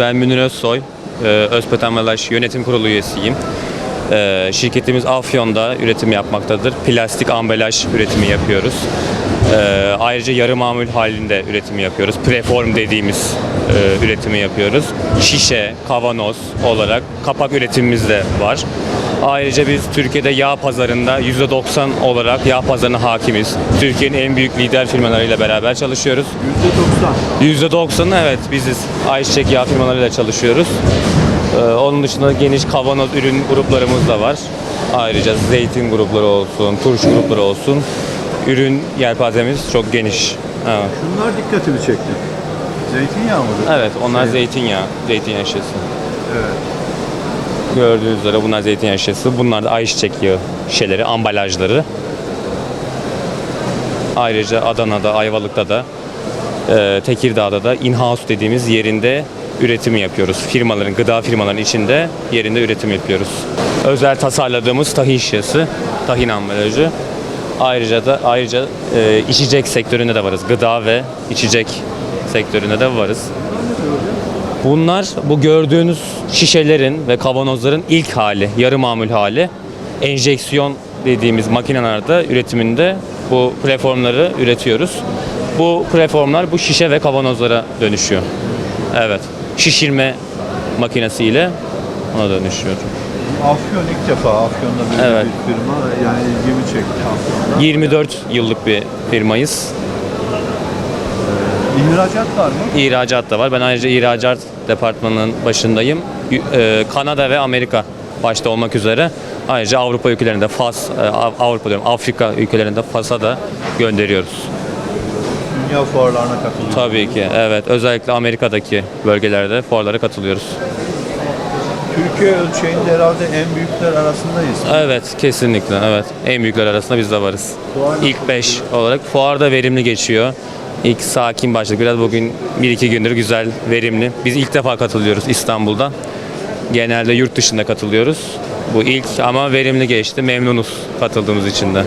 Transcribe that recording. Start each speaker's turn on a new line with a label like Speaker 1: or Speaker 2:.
Speaker 1: Ben Münir Özsoy, e, Özpet Ambalaj Yönetim Kurulu üyesiyim. E, Şirketimiz Afyon'da üretim yapmaktadır. Plastik ambalaj üretimi yapıyoruz. E, Ayrıca yarı mamul halinde üretimi yapıyoruz. Preform dediğimiz e, üretimi yapıyoruz. Şişe, kavanoz olarak kapak üretimimiz de var. Ayrıca biz Türkiye'de yağ pazarında %90 olarak yağ pazarına hakimiz. Türkiye'nin en büyük lider firmalarıyla beraber çalışıyoruz. %90'ı evet biziz. Ayçiçek yağ firmalarıyla çalışıyoruz. Ee, onun dışında geniş kavanoz ürün gruplarımız da var. Ayrıca zeytin grupları olsun, turşu grupları olsun. Ürün yelpazemiz çok geniş. Evet,
Speaker 2: Bunlar dikkatimi çekti. Zeytinyağı mı?
Speaker 1: evet onlar
Speaker 2: Şey-
Speaker 1: zeytinyağı, zeytinyağı şişesi.
Speaker 2: Evet.
Speaker 1: Gördüğünüz üzere bunlar zeytinyağı şişesi. Bunlar da ayçiçek yağı şişeleri, ambalajları. Ayrıca Adana'da, Ayvalık'ta da, e, Tekirdağ'da da in-house dediğimiz yerinde üretimi yapıyoruz. Firmaların, gıda firmalarının içinde yerinde üretim yapıyoruz. Özel tasarladığımız tahin şişesi, tahin ambalajı. Ayrıca da ayrıca e, içecek sektöründe de varız. Gıda ve içecek sektöründe de varız. Bunlar bu gördüğünüz şişelerin ve kavanozların ilk hali, yarı mamul hali. Enjeksiyon dediğimiz makinelerde üretiminde bu preformları üretiyoruz. Bu preformlar bu şişe ve kavanozlara dönüşüyor. Evet. Şişirme makinesiyle ona dönüşüyor.
Speaker 2: Afyon ilk defa Afyon'da böyle
Speaker 1: Evet.
Speaker 2: bir firma yani ilgimi çekti Afyon'da.
Speaker 1: 24 yıllık bir firmayız.
Speaker 2: İhracat var mı?
Speaker 1: İhracat da var. Ben ayrıca ihracat departmanının başındayım. Y- e, Kanada ve Amerika başta olmak üzere. Ayrıca Avrupa ülkelerinde Fas, e, Av- Avrupa diyorum Afrika ülkelerinde Fas'a da gönderiyoruz.
Speaker 2: Dünya fuarlarına katılıyor.
Speaker 1: Tabii ki evet. Özellikle Amerika'daki bölgelerde fuarlara katılıyoruz.
Speaker 2: Türkiye ölçeğinde herhalde en büyükler arasındayız.
Speaker 1: Evet kesinlikle evet. En büyükler arasında biz de varız.
Speaker 2: Fuar
Speaker 1: İlk 5 olarak fuarda verimli geçiyor. İlk sakin başladık. Biraz bugün 1-2 gündür güzel, verimli. Biz ilk defa katılıyoruz İstanbul'da. Genelde yurt dışında katılıyoruz. Bu ilk ama verimli geçti. Memnunuz katıldığımız için de.